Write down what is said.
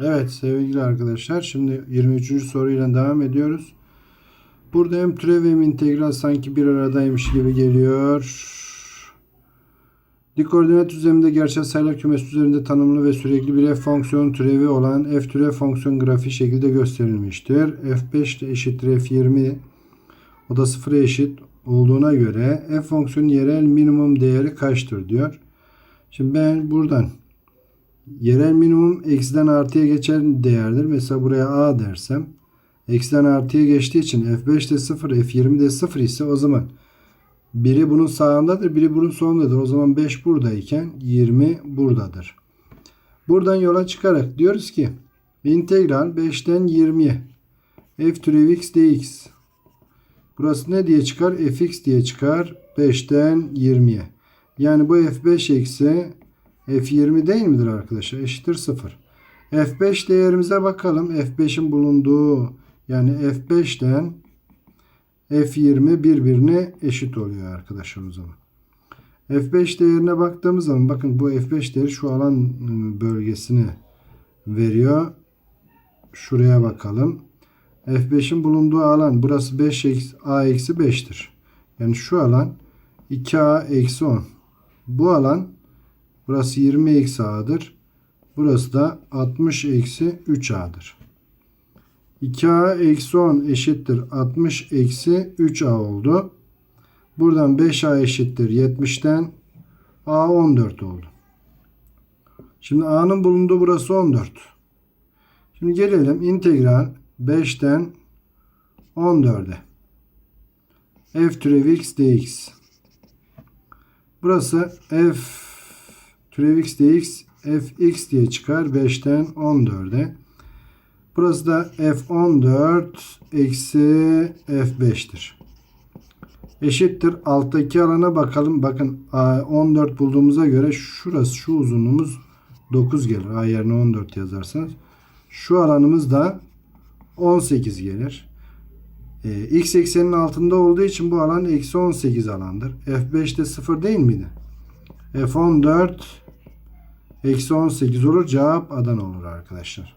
Evet sevgili arkadaşlar şimdi 23. soruyla devam ediyoruz. Burada hem türev hem integral sanki bir aradaymış gibi geliyor. Dik koordinat düzleminde gerçel sayılar kümesi üzerinde tanımlı ve sürekli bir f fonksiyon türevi olan f türev fonksiyon grafiği şekilde gösterilmiştir. f5 de eşittir f20 o da sıfıra eşit olduğuna göre f fonksiyonun yerel minimum değeri kaçtır diyor. Şimdi ben buradan Yerel minimum eksiden artıya geçen değerdir. Mesela buraya A dersem eksiden artıya geçtiği için F5 de 0, F20 de 0 ise o zaman biri bunun sağındadır, biri bunun solundadır. O zaman 5 buradayken 20 buradadır. Buradan yola çıkarak diyoruz ki integral 5'ten 20'ye f türev x dx. Burası ne diye çıkar? fx diye çıkar. 5'ten 20'ye. Yani bu f5 eksi F20 değil midir arkadaşlar? Eşittir 0. F5 değerimize bakalım. F5'in bulunduğu yani F5'ten F20 birbirine eşit oluyor arkadaşlar o zaman. F5 değerine baktığımız zaman bakın bu F5 değeri şu alan ıı, bölgesini veriyor. Şuraya bakalım. F5'in bulunduğu alan burası 5 eksi- A eksi 5'tir. Yani şu alan 2A eksi 10. Bu alan Burası 20 eksi A'dır. Burası da 60 eksi 3A'dır. 2A eksi 10 eşittir 60 eksi 3A oldu. Buradan 5A eşittir 70'ten A 14 oldu. Şimdi A'nın bulunduğu burası 14. Şimdi gelelim integral 5'ten 14'e. F türev x dx. Burası f türev x dx fx diye çıkar 5'ten 14'e. Burası da f14 eksi f5'tir. Eşittir. Alttaki alana bakalım. Bakın A 14 bulduğumuza göre şurası şu uzunluğumuz 9 gelir. A yerine 14 yazarsanız. Şu alanımız da 18 gelir. Ee, x eksenin altında olduğu için bu alan eksi 18 alandır. F5 de 0 değil miydi? F14 eksi 18 olur. Cevap Adana olur arkadaşlar.